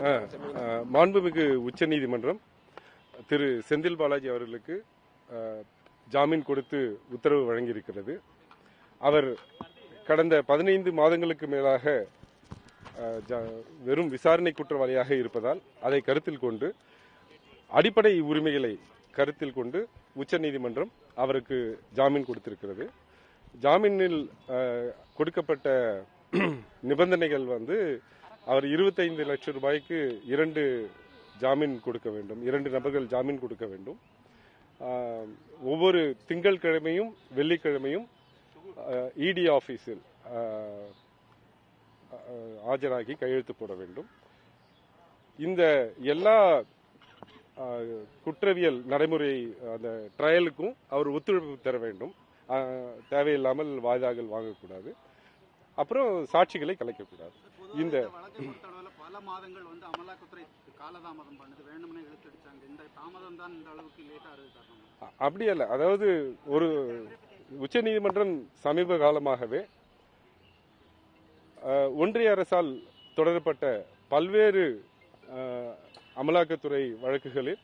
மாண்புமிகு உச்ச மாண்புமிகு உச்சநீதிமன்றம் திரு செந்தில் பாலாஜி அவர்களுக்கு ஜாமீன் கொடுத்து உத்தரவு வழங்கியிருக்கிறது. அவர் கடந்த பதினைந்து மாதங்களுக்கு மேலாக ஜா- வெறும் விசாரணை குற்றவாளியாக இருப்பதால் அதை கருத்தில் கொண்டு அடிப்படை உரிமைகளை கருத்தில் கொண்டு உச்சநீதிமன்றம் அவருக்கு ஜாமீன் கொடுத்திருக்கிறது. ஜாமீனில் கொடுக்கப்பட்ட நிபந்தனைகள் வந்து அவர் 25 லட்சம் ரூபாய்க்கு இரண்டு ஜாமீன் கொடுக்க வேண்டும். இரண்டு நபர்கள் ஜாமீன் கொடுக்க வேண்டும். ஒவ்வொரு ஒவ்வொரு திங்கட்கிழமையும் வெள்ளிக்கிழமையும் இடி ஆஃபீஸில் ஆஜராகி கையெழுத்து போட வேண்டும். இந்த எல்லா குற்றவியல் நடைமுறை அந்த ட்ரையலுக்கும் அவர் ஒத்துழைப்பு தர வேண்டும். தேவையில்லாமல் வாய்தாக்கள் வாங்கக்கூடாது. அப்புறம் சாட்சிகளை கலைக்கக்கூடாது. இந்த பல மாதங்கள் வந்து அமலாக்கத்துறை காலதாமதம் பண்ணுது. வேணும்னே இழுத்தடிச்சாங்க. இந்த தாமதம் தான் இந்த அளவுக்கு லேட்டா இருக்கு அப்படி அல்ல. அதாவது ஒரு உச்சநீதிமன்றம் சமீப காலமாகவே ஒன்றிய அரசால் தொடரப்பட்ட பல்வேறு அமலாக்கத்துறை வழக்குகளில்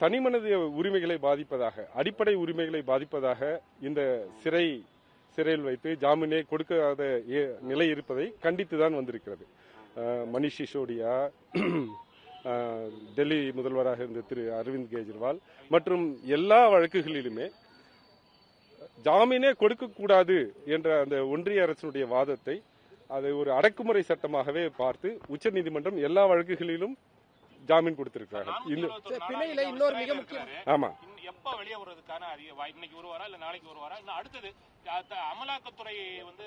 தனிமனித உரிமைகளை பாதிப்பதாக அடிப்படை உரிமைகளை பாதிப்பதாக இந்த சிறை சிறையில் வைத்து ஜாமீனே கொடுக்காத நிலை இருப்பதை கண்டித்துதான் வந்திருக்கிறது. மணிஷ் சிசோடியா டெல்லி முதல்வராக இருந்த திரு அரவிந்த் கெஜ்ரிவால் மற்றும் எல்லா வழக்குகளிலுமே ஜாமீனே கொடுக்கக்கூடாது என்ற அந்த ஒன்றிய அரசினுடைய வாதத்தை அதை ஒரு அடக்குமுறை சட்டமாகவே பார்த்து உச்சநீதிமன்றம் எல்லா வழக்குகளிலும் ஜாமீன் பிணையில இன்னொரு மிக முக்கியம் ஆமா. எப்ப வெளியே வருவதற்கான இன்னைக்கு ஒரு இல்ல நாளைக்கு ஒரு இன்னும் அடுத்தது அமலாக்கத்துறை வந்து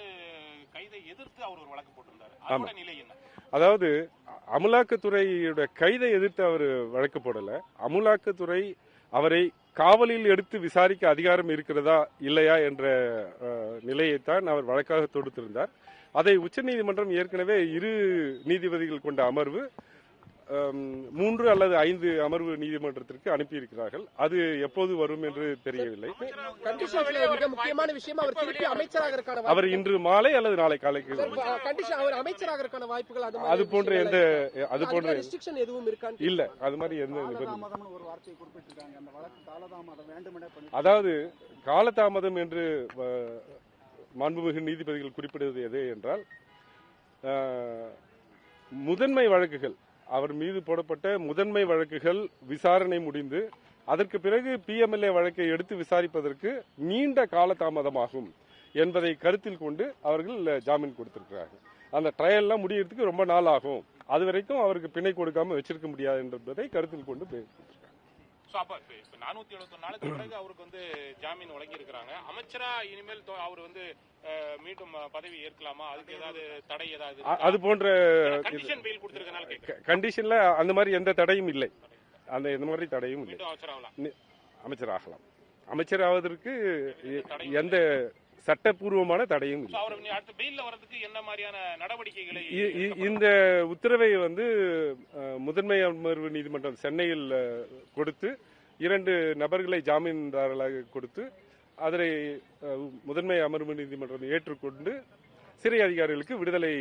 கைதை எதிர்த்து அவர் ஒரு வழக்கு போட்டிருந்தாரு. நிலை என்ன? அதாவது அமலாக்கத்துறையோட கைதை எதிர்த்து அவர் வழக்கு போடல. அமலாக்கத்துறை அவரை காவலில் எடுத்து விசாரிக்க அதிகாரம் இருக்கிறதா இல்லையா என்ற நிலையைத்தான் அவர் வழக்காக தொடுத்திருந்தார். அதை உச்சநீதிமன்றம் ஏற்கனவே இரு நீதிபதிகள் கொண்ட அமர்வு அம், மூன்று அல்லது ஐந்து அமர்வு நீதிமன்றத்திற்கு அனுப்பியிருக்கிறார்கள். அது எப்போது வரும் என்று தெரியவில்லை. கண்டிஷன்ஸ்ல மிக முக்கியமான விஷயம் அவர் திருப்பி அமைச்சராகிறதுக்கான அவர் இன்று மாலை அல்லது நாளை காலைக்கு வரும். கண்டிஷன் அவர் அமைச்சராகிறதுக்கான வாய்ப்புகள் அது அது போன்ற எந்த அது போன்ற ரெஸ்ட்ரிக்ஷன் எதுவும் இருக்கான்னு இல்ல அது மாதிரி எந்த நிபந்தனை காலதாமதம்னு ஒரு வார்த்தையை குறிப்பிட்டிருக்காங்க அந்த வழக்கு காலதாமதம் வேண்டுமெனே பண்ணி அதாவது காலதாமதம் என்று மாண்புமிகு நீதிபதிகள் குறிப்பிடுவது எது என்றால் முதன்மை வழக்குகள் அவர் மீது போடப்பட்ட முதன்மை வழக்குகள் விசாரணை முடிந்து அதற்கு பிறகு பிஎம்எல்ஏ வழக்கை எடுத்து விசாரிப்பதற்கு நீண்ட காலதாமதமாகும் என்பதை கருத்தில் கொண்டு அவர்கள் ஜாமீன் கொடுத்திருக்கிறார்கள். அந்த ட்ரையல்லாம் முடியறதுக்கு ரொம்ப நாள் ஆகும். அது வரைக்கும் அவருக்கு பிணை கொடுக்காம வச்சிருக்க முடியாது என்பதை கருத்தில் கொண்டு பேசியிருக்காங்க சோ அப்ப இப்ப- இப்ப நானூத்தி எழுபத்தி நாலுக்கு பிறகு அவருக்கு வந்து ஜாமீன் வழங்கி இருக்கிறாங்க அமைச்சரா இனிமேல் அவர் வந்து மீண்டும் பதவி ஏற்கலாமா? அதுக்கு ஏதாவது தடை ஏதாவது அது போன்ற கண்டிஷன் பெயில் கொடுத்திருக்கனால கண்டிஷன்ல அந்த மாதிரி எந்த தடையும் இல்லை. அந்த இந்த மாதிரி தடையும் இல்லை. அமைச்சர் ஆகலாம் அமைச்சர் ஆவதற்கு எந்த சட்டப்பூர்வமான தடையும் இந்த உத்தரவை வந்து முதன்மை அமர்வு நீதிமன்றம் சென்னையில் கொடுத்து இரண்டு நபர்களை ஜாமீன்தாரர்களாக கொடுத்து அதனை முதன்மை அமர்வு நீதிமன்றம் ஏற்றுக்கொண்டு சிறை அதிகாரிகளுக்கு விடுதலை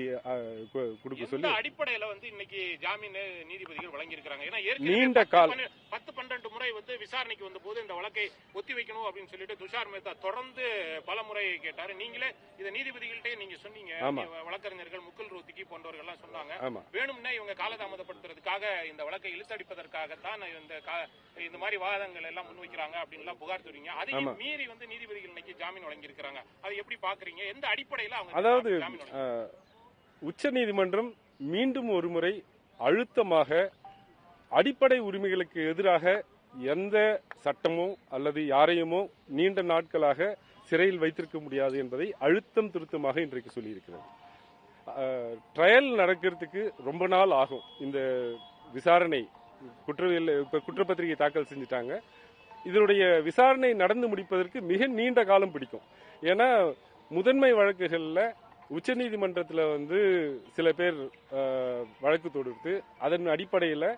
கொடுக்க சொல்லி அடிப்படையில வந்து இன்னைக்கு ஜாமீன் நீதிபதிகள் வழங்கி இருக்காங்க ஏன்னா நீண்ட கால- பத்து பன்னெண்டு முறை வந்து விசாரணைக்கு வந்த போது இந்த வழக்கை ஒத்தி வைக்கணும் அப்படின்னு சொல்லிட்டு துஷார் மேத்தா தொடர்ந்து பல முறை கேட்டாரு. நீங்களே இத நீதிபதிகள்கிட்டயே நீங்க சொன்னீங்க. வழக்கறிஞர்கள் முக்குல் ரோத்திகி போன்றவர்கள் எல்லாம் சொன்னாங்க வேணும்னே இவங்க காலதாமதப்படுத்துறதுக்காக இந்த வழக்கை இழுத்தடிப்பதற்காகத்தான் இந்த இந்த மாதிரி வாதங்கள் எல்லாம் முன்வைக்கிறாங்க அப்படின்லாம் புகார் தெரிவிங்க. அதையும் மீறி வந்து நீதிபதிகள் இன்னைக்கு ஜாமீன் வழங்கி இருக்காங்க அதை எப்படி பாக்குறீங்க? எந்த அடிப்படையில அவங்க அதாவது ஜாமீன் உச்ச நீதிமன்றம் மீண்டும் ஒருமுறை அழுத்தமாக அடிப்படை உரிமைகளுக்கு எதிராக எந்த சட்டமோ அல்லது யாரையுமோ நீண்ட நாட்களாக சிறையில் வைத்திருக்க முடியாது என்பதை அழுத்தம் திருத்தமாக இன்றைக்கு சொல்லியிருக்கிறது. ட்ரையல் நடக்கிறதுக்கு ரொம்ப நாள் ஆகும். இந்த விசாரணை குற்றவியல் இப்ப குற்றப்பத்திரிகை தாக்கல் செஞ்சுட்டாங்க. இதனுடைய விசாரணை நடந்து முடிப்பதற்கு மிக நீண்ட காலம் பிடிக்கும். ஏன்னா முதன்மை வழக்குகளில் உச்சநீதிமன்றத்தில் வந்து சில பேர் வழக்கு தொடுத்து அதன் அடிப்படையில்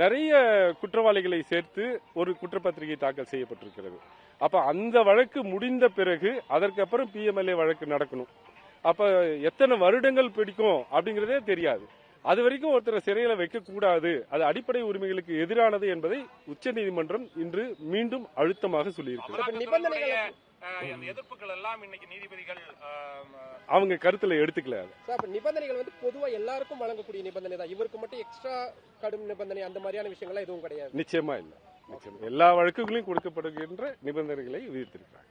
நிறைய குற்றவாளிகளை சேர்த்து ஒரு குற்றப்பத்திரிகை தாக்கல் செய்யப்பட்டிருக்கிறது. அப்ப அந்த வழக்கு முடிந்த பிறகு அதற்கப்புறம் பிஎம்எல்ஏ வழக்கு நடக்கணும். அப்ப எத்தனை வருடங்கள் பிடிக்கும் அப்படிங்கிறதே தெரியாது. அது வரைக்கும் ஒருத்தரை சிறையில வைக்க கூடாது அது அடிப்படை உரிமைகளுக்கு எதிரானது என்பதை உச்சநீதிமன்றம் இன்று மீண்டும் அழுத்தமாக சொல்லியிருக்கிறது அந்த எதிர்ப்புகள் எல்லாம் இன்னைக்கு நீதிபதிகள் அவங்க கருத்துல எடுத்துக்கல அப்ப நிபந்தனைகள் வந்து பொதுவா எல்லாருக்கும் வழங்கக்கூடிய நிபந்தனை தான். இவருக்கு மட்டும் எக்ஸ்ட்ரா கடும் நிபந்தனை அந்த மாதிரியான விஷயங்கள்லாம் எதுவும் கிடையாது. நிச்சயமா இல்லை. நிச்சயமா. எல்லா வழக்குகளையும் கொடுக்கப்படுகின்ற நிபந்தனைகளை விதித்திருக்கிறாங்க.